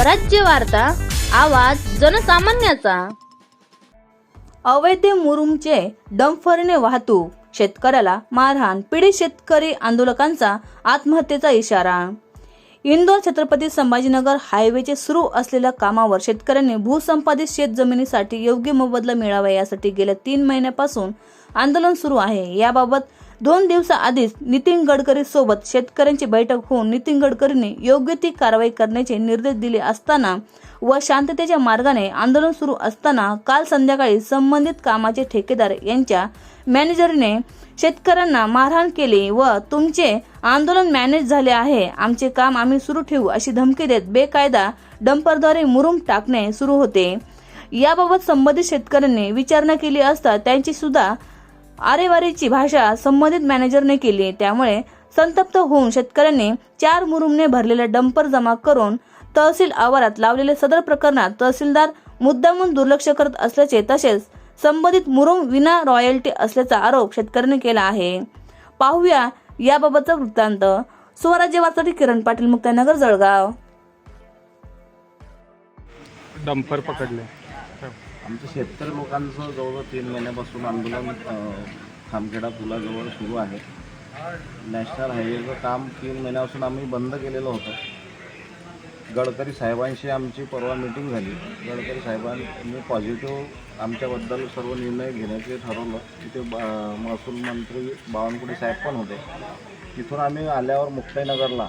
स्वराज्य वार्ता आवाज जनसामान्याचा. अवैध मुरुमचे डंफरने वाहतूक शेतकऱ्याला मारहाण पीडित शेतकरी आंदोलकांचा आत्महत्येचा इशारा. इंदोर छत्रपती संभाजीनगर हायवेचे सुरू असलेल्या कामावर शेतकऱ्यांनी भूसंपादित शेत जमिनीसाठी योग्य मोबदला मिळावा यासाठी गेल्या तीन महिन्यापासून आंदोलन सुरू आहे. याबाबत दोन दिवसाआधीच नितीन गडकरी सोबत शेतकऱ्यांची बैठक होऊन नितीन गडकरींनी योग्य ती कारवाई करण्याचे निर्देश दिले असताना व शांततेच्या मार्गाने आंदोलन सुरू असताना काल संध्याकाळी संबंधित कामाचे ठेकेदार यांच्या मॅनेजरने शेतकऱ्यांना मारहाण केली व तुमचे आंदोलन मॅनेज झाले आहे आमचे काम आम्ही सुरू ठेवू अशी धमकी देत बेकायदा डंपरद्वारे मुरुम टाकणे सुरू होते. याबाबत संबंधित शेतकऱ्यांनी विचारणा केली असता त्यांची सुद्धा आरेवारीची भाषा संबंधित मॅनेजरने केली त्यामुळे संतप्त होऊन शेतकऱ्यांनी चार मुरुमने भरलेले डंपर जमा करून तहसील आवारात लावलेले सदर प्रकरणात तहसीलदार मुद्दामून दुर्लक्ष करत असल्याचे तसेच संबंधित मुरुम विना रॉयल्टी असल्याचा आरोप शेतकऱ्यांनी केला आहे. पाहूया याबाबतचा वृत्तांत. स्वराज्य वार्तासाठी किरण पाटील मुक्तानगर जळगाव. डंपर पकडले. आमच्या शेतकरी लोकांचं जवळजवळ तीन महिन्यापासून आंदोलन खामखेडा पुलाजवळ सुरू आहे. नॅशनल हायवेचं काम तीन महिन्यापासून आम्ही बंद केलेलं होतं. गडकरी साहेबांशी आमची परवा मिटिंग झाली. गडकरी साहेबांनी पॉझिटिव्ह आमच्याबद्दल सर्व निर्णय घेण्याचे ठरवलं. तिथे महसूल मंत्री बावनकुळे साहेब पण होते. तिथून आम्ही आल्यावर मुक्ताईनगरला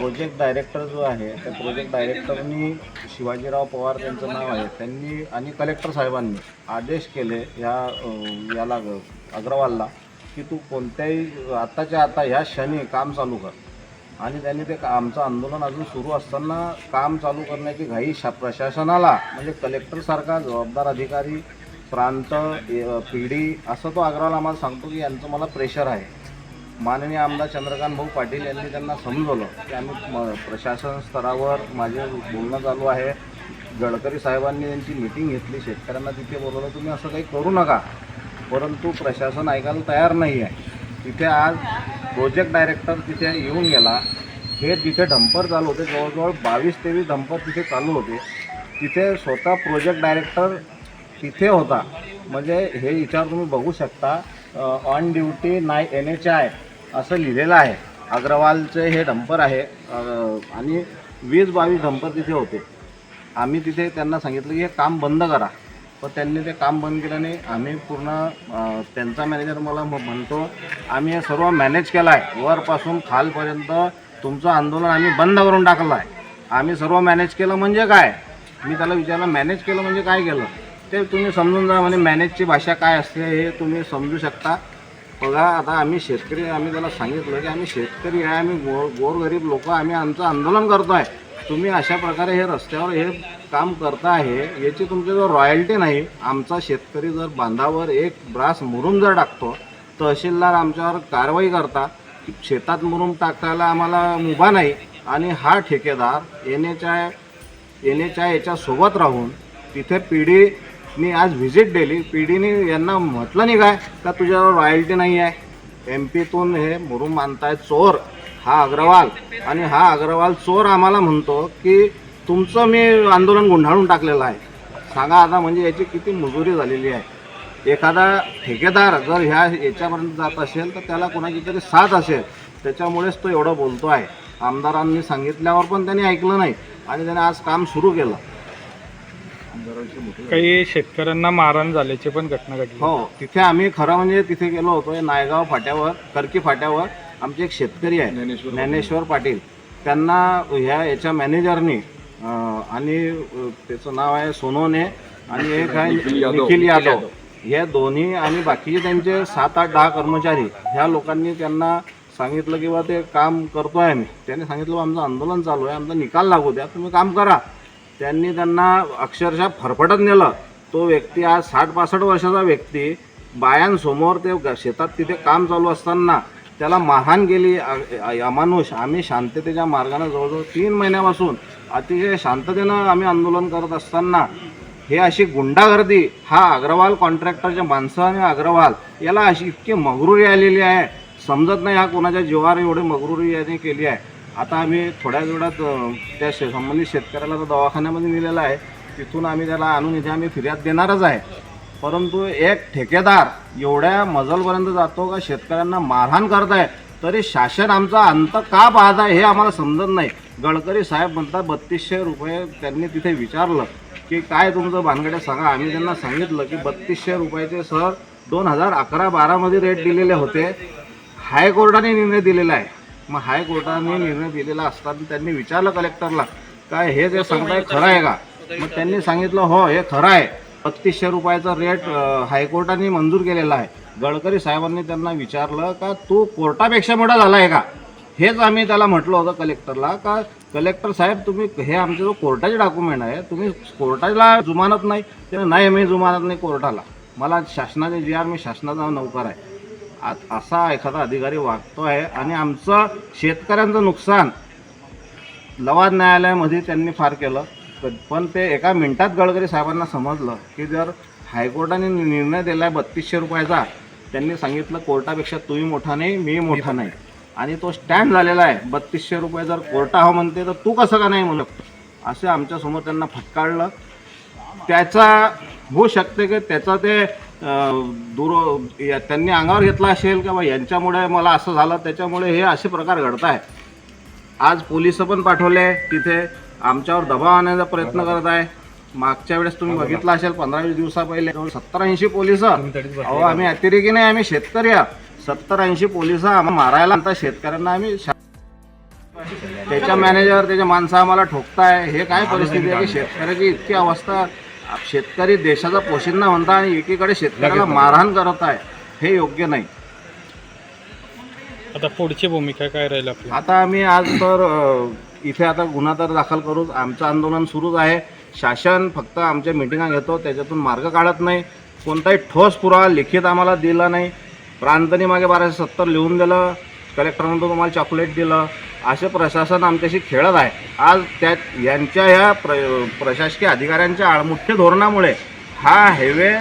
प्रोजेक्ट डायरेक्टर जो आहे त्या प्रोजेक्ट डायरेक्टरनी शिवाजीराव पवार त्यांचं नाव आहे. त्यांनी आणि कलेक्टर साहेबांनी आदेश केले या याला ग- अग्रवालला की तू कोणत्याही आत्ताच्या आता ह्या क्षणी काम चालू कर. आणि त्यांनी ते का- आमचं आंदोलन अजून सुरू असताना काम चालू करण्याची घाई शा प्रशासनाला म्हणजे कलेक्टरसारखा जबाबदार अधिकारी प्रांत पिढी असं तो अग्रवाल आम्हाला सांगतो की यांचं मला प्रेशर आहे. माननीय आमदार चंद्रकांत भाऊ पाटील यांनी त्यांना समजवलं की आम्ही म- प्रशासन स्तरावर माझे बोलणं चालू आहे. गडकरी साहेबांनी त्यांची मिटिंग घेतली शेतकऱ्यांना तिथे बोलवलं तुम्ही असं काही करू नका. परंतु प्रशासन ऐकायला तयार नाही आहे तिथे आज प्रोजेक्ट डायरेक्टर तिथे येऊन गेला. हे जिथे डंपर चालू होते. जवळजवळ बावीस तेवीस डंपर तिथे चालू होते. तिथे स्वतः प्रोजेक्ट डायरेक्टर तिथे होता. म्हणजे हे विचार तुम्ही बघू शकता. ऑन ड्युटी नाय एन एच आय असं लिहिलेलं आहे. अग्रवालचे हे डंपर आहे. आणि वीस बावीस डंपर तिथे होते. आम्ही तिथे त्यांना सांगितलं की हे काम बंद करा. पण त्यांनी ते काम बंद केल्याने आम्ही पूर्ण त्यांचा मॅनेजर मला म्हणतो आम्ही हे सर्व मॅनेज केलं आहे. वरपासून खालपर्यंत तुमचं आंदोलन आम्ही बंद करून टाकलं आहे. आम्ही सर्व मॅनेज केलं म्हणजे काय? मी त्याला विचारलं मॅनेज केलं म्हणजे काय केलं? ते तुम्ही समजून जा म्हणजे मॅनेजची भाषा काय असते हे तुम्ही समजू शकता. बघा आता आम्ही शेतकरी आम्ही त्याला सांगितलं की आम्ही शेतकरी आहे आम्ही गोर गोरगरीब लोक आम्ही आमचं आंदोलन करतो आहे तुम्ही अशा प्रकारे हे रस्त्यावर हे काम करता आहे याची तुमच्याजवळ रॉयल्टी नाही आमचा शेतकरी जर बांधावर एक ब्रास मुरुम जर टाकतो तहसीलदार आमच्यावर कारवाई करता शेतात मुरुम टाकायला आम्हाला मुभा नाही आणि हा ठेकेदार N H I N H I याच्यासोबत राहून तिथे पिढी मी आज व्हिजिट दिली. पी डीने यांना म्हटलं नाही काय? का तुझ्यावर रॉयल्टी नाही आहे? एम पीतून हे मुरुम मानताय चोर. हा अग्रवाल. आणि हा अग्रवाल चोर आम्हाला म्हणतो की तुमचं मी आंदोलन गुंडाळून टाकलेलं आहे. सांगा आता म्हणजे याची किती मजुरी झालेली आहे. एखादा ठेकेदार जर ह्या याच्यापर्यंत जात असेल तर त्याला कोणाची तरी साथ असेल. त्याच्यामुळेच तो एवढं बोलतो आहे. आमदारांनी सांगितल्यावर पण त्यांनी ऐकलं नाही. आणि त्याने आज काम सुरू केलं. काही शेतकऱ्यांना मारहाण झाल्याची पण घटना घडली. हो तिथे आम्ही खरं म्हणजे तिथे गेलो होतो हे नायगाव फाट्यावर करकी फाट्यावर आमचे एक शेतकरी आहे ज्ञानेश्वर पाटील. त्यांना ह्या याच्या मॅनेजरनी अं, आणि अं, त्याचं नाव आहे सोनोने आणि एक आहे निखिल यादव. हे दोन्ही आणि बाकीचे त्यांचे सात आठ दहा कर्मचारी ह्या लोकांनी त्यांना सांगितलं की बा ते काम करतोय आम्ही. त्यांनी सांगितलं बा आमचं आंदोलन चालू आहे आमचा निकाल लागू द्या तुम्ही काम करा. त्यांनी त्यांना अक्षरशः फरफटत नेलं. तो व्यक्ती आज साठ पासष्ट वर्षाचा व्यक्ती. बायांसमोर ते शेतात तिथे काम चालू असताना त्याला मारहाण गेली अमानुष. आम्ही शांततेच्या मार्गाने जवळजवळ तीन महिन्यापासून अतिशय शांततेनं आम्ही आंदोलन करत असताना हे अशी गुंडागर्दी हा अग्रवाल कॉन्ट्रॅक्टरच्या माणसं आणि अग्रवाल याला अशी इतकी मगरुरी आलेली आहे. समजत नाही हा कोणाच्या जीवावर एवढी मगरुरी याने केली आहे. आता आम्ही थोड्या वेळात त्या शे संबंधित शेतकऱ्याला तर दवाखान्यामध्ये नेलेला आहे. तिथून आम्ही त्याला आणून इथे आम्ही फिर्याद देणारच आहे. परंतु एक ठेकेदार एवढ्या मजलपर्यंत जातो का शेतकऱ्यांना मारहाण करत आहे तरी शासन आमचा अंत का पाहत आहे हे आम्हाला समजत नाही. गडकरी साहेब म्हणतात बत्तीसशे रुपये त्यांनी तिथे विचारलं की काय तुमचं भानगड्या सांगा. आम्ही त्यांना सांगितलं की बत्तीसशे रुपयाचे सर दोन हजार अकरा बारामध्ये रेट दिलेले होते. हायकोर्टाने निर्णय दिलेला आहे. मग हायकोर्टाने निर्णय दिलेला असताना त्यांनी विचारलं कलेक्टरला काय हे जे सांगताय खरं आहे का? मग त्यांनी सांगितलं हो हे खरं आहे. बत्तीसशे रुपयाचा रेट हायकोर्टाने मंजूर केलेला आहे. गडकरी साहेबांनी त्यांना विचारलं का तू कोर्टापेक्षा मोठा झाला आहे का? हेच आम्ही त्याला म्हटलं होतं कलेक्टरला का कलेक्टर साहेब तुम्ही हे आमचे जो कोर्टाचे डॉक्युमेंट आहे तुम्ही कोर्टाला जुमानत नाही? नाही मी जुमानत नाही कोर्टाला. मला शासनाचे जी आर मी शासनाचा नौकर आहे. असा एखादा अधिकारी वागतो आहे आणि आमचं शेतकऱ्यांचं नुकसान लवाद न्यायालयामध्ये त्यांनी फार केलं. पण ते एका मिनिटात गडकरी साहेबांना समजलं की जर हायकोर्टाने निर्णय दिला आहे बत्तीसशे रुपयाचा त्यांनी सांगितलं कोर्टापेक्षा तुम्ही मोठा नाही मी मोठा नाही. आणि तो स्टँड झालेला आहे बत्तीसशे रुपये जर कोर्टा हो म्हणते तर तू कसं का नाही म्हणू शकतो? असे आमच्यासमोर त्यांना फटकाळलं त्याचा होऊ शकते की त्याचा ते दूर या- त्यांनी अंगावर घेतला असेल किंवा यांच्यामुळे मला असं झालं त्याच्यामुळे हे असे प्रकार घडत आहे आज पोलीस पण पाठवले तिथे आमच्यावर दबाव आणण्याचा प्रयत्न करत आहे. मागच्या वेळेस तुम्ही बघितलं असेल पंधरा वीस दिवसा पहिले सत्तर ऐंशी पोलीस अहो आम्ही अतिरेकी नाही आम्ही शेतकरी आहोत. सत्तर ऐंशी पोलीस आम्हाला मारायला आणता शेतकऱ्यांना आम्ही त्याच्या मॅनेजर त्याच्या माणसं आम्हाला ठोकताय. हे काय परिस्थिती आहे की शेतकऱ्याची इतकी अवस्था शेतकरी देशाचा पोशिंदा म्हणता आणि एकीकडे शेतकऱ्याला मारहाण करत आहे हे योग्य नाही. आता पुढची भूमिका काय राहील आपली? आता आम्ही आज तर अ, इथे आता गुन्हा तर दाखल करू आमचं आंदोलन सुरूच आहे. शासन फक्त आमच्या मिटिंगा घेतो त्याच्यातून मार्ग काढत नाही. कोणताही ठोस पुरावा लिखित आम्हाला दिला नाही. प्रांतनी मागे बाराशे सत्तर लिहून दिलं. कलेक्टरनं तुम्हाला चॉकलेट दिलं. असे प्रशासन आमच्याशी खेळत आहे. आज त्या यांच्या ह्या प्र प्रशासकीय अधिकाऱ्यांच्या आळमुठ्य धोरणामुळे हा हायवे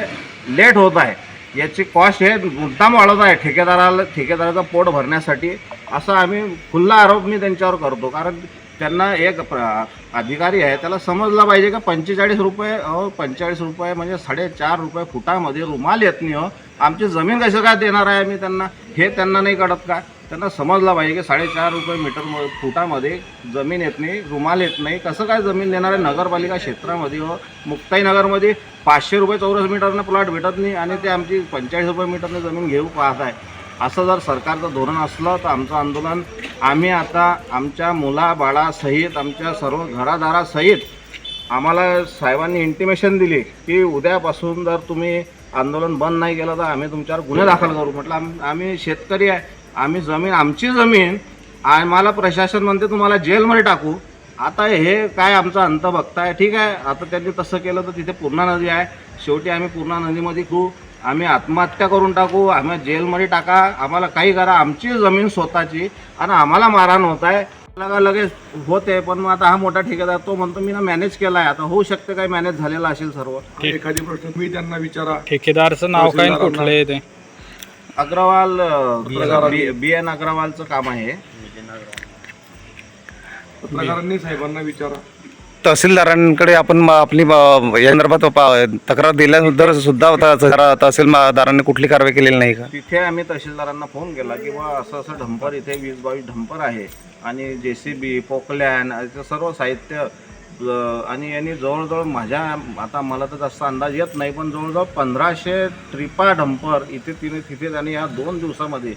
लेट होत आहे. याची कॉस्ट हे मुद्दाम वाढत आहे ठेकेदाराला ठेकेदाराचं पोट भरण्यासाठी. असा आम्ही खुल्ला आरोप मी त्यांच्यावर करतो. कारण त्यांना एक प्र- अधिकारी आहे त्याला समजला पाहिजे का पंचेचाळीस रुपये अहो पंचेचाळीस रुपये म्हणजे साडेचार रुपये फुटामध्ये रुमाल येत नाही हो. आमची जमीन कसं काय देणार आहे आम्ही त्यांना? हे त्यांना नाही कळत का? त्यांना समजलं पाहिजे की साडेचार रुपये मीटर फुटामध्ये जमीन येत नाही रुमाल येत नाही. कसं काय जमीन देणार आहे? नगरपालिका क्षेत्रामध्ये हो. मुक्ताई नगरमध्ये पाचशे रुपये चौरस मीटरनं प्लॉट भेटत नाही आणि ते आमची पंचेचाळीस रुपये मीटरनं जमीन घेऊ पाहत आहे. असं जर सरकारचं धोरण असलं तर आमचं आंदोलन आम्ही आता आमच्या मुलाबाळासहित आमच्या सर्व घरादारासहित आम्हाला साहेबांनी इंटिमेशन दिली की उद्यापासून जर तुम्ही आंदोलन बंद नाही केलं तर आम्ही तुमच्यावर गुन्हे दाखल करू. म्हटलं आम आम्ही शेतकरी आहे. आम्ही जमीन आमची जमीन आम्हाला प्रशासन म्हणते तुम्हाला जेलमध्ये टाकू. आता हे काय आमचा अंत बघताय ठीक आहे आता त्यांनी तसं केलं तर तिथे पूर्णा नदी आहे. शेवटी आम्ही पूर्णा नदीमध्ये खूप आम्ही आत्महत्या करून टाकू आम्ही जेलमध्ये टाका आम्हाला काही करा. आमची जमीन स्वतःची आणि आम्हाला मारहाण होत आहे. लगा लगेच होते पण मग आता हा मोठा ठेकेदार तो म्हणतो मी ना मॅनेज केला आहे आता होऊ शकते काय मॅनेज झालेला असेल सर्व? एखादी प्रश्न तुम्ही त्यांना विचारा. ठेकेदारचं नाव काय कुठलं आहे ते? अग्रवाल बी एन अग्रवालचं काम आहे. पत्रकारांनी साहेबांना विचारा. तहसीलदारांकडे आपण म- आपली म- या संदर्भात तक्रार दिल्यानंतर सुद्धा त- त- तहसीलदारांनी कुठली कारवाई केलेली नाही का? तिथे आम्ही तहसीलदारांना फोन केला की बा असं असं ढंपर इथे वीस बावीस ढंपर आहे आणि जे सी बी पोकलॅन असं सर्व साहित्य आणि यांनी जवळजवळ माझ्या आता मला तर जास्त अंदाज येत नाही पण जवळजवळ पंधराशे ट्रिपा ढंपर इथे तिने तिथे आणि या दोन दिवसामध्ये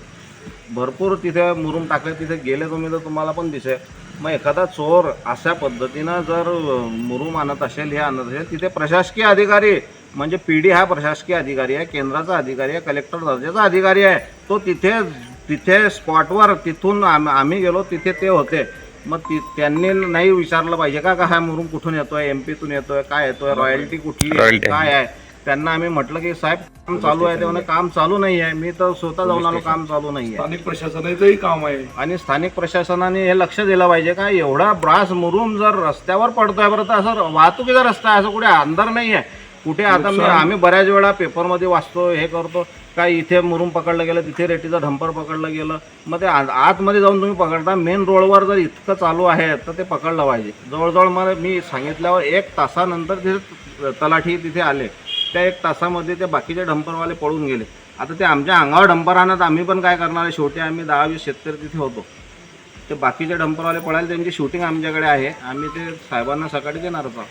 भरपूर तिथे मुरुम टाकले तिथे गेले तुम्ही तर तुम्हाला पण दिसेल. मग एखादा चोर अशा पद्धतीनं जर अं, मुरुम आणत असेल हे आणत असेल तिथे प्रशासकीय अधिकारी म्हणजे पी डी हा प्रशासकीय अधिकारी आहे केंद्राचा अधिकारी आहे कलेक्टर दर्जाचा अधिकारी आहे तो तिथे तिथे स्पॉटवर तिथून आम आम्ही गेलो तिथे ते होते मग ती त्यांनी नाही विचारलं पाहिजे का का हा मुरुम कुठून येतोय एम पीतून येतोय काय येतोय रॉयल्टी कुठली. काय आहे त्यांना आम्ही म्हटलं की साहेब काम चालू आहे ते म्हणे काम चालू नाही आहे. मी तर स्वतः जाऊन आलो काम चालू नाही आहे. स्थानिक प्रशासनाचंही काम आहे. आणि स्थानिक प्रशासनाने हे लक्ष दिलं पाहिजे का एवढा ब्रास मुरुम जर रस्त्यावर पडतोय बरं तर असं वाहतुकीचा रस्ता आहे असं कुठे अंदर नाही आहे. कुठे आता मी आम्ही बऱ्याच वेळा पेपरमध्ये वाचतो हे करतो काय इथे मुरुम पकडलं गेलं तिथे रेटीचं ढंपर पकडलं गेलं. मग ते आत- आतमध्ये जाऊन तुम्ही पकडता मेन रोडवर जर इतकं चालू आहे तर ते पकडलं पाहिजे. जवळजवळ मला मी सांगितल्यावर एक तासानंतर तिथे तलाठी तिथे आले. त्या एक तासामध्ये ते बाकीचे डंपरवाले पळून गेले. आता ते आमच्या अंगावर डंपर आणत आम्ही पण काय करणार आहे? शेवटी आम्ही दहा वीस शेतकरी तिथे होतो. ते बाकीचे डंपरवाले पळाले त्यांची शूटिंग आमच्याकडे आहे. आम्ही ते साहेबांना सकाळी देणार होतो.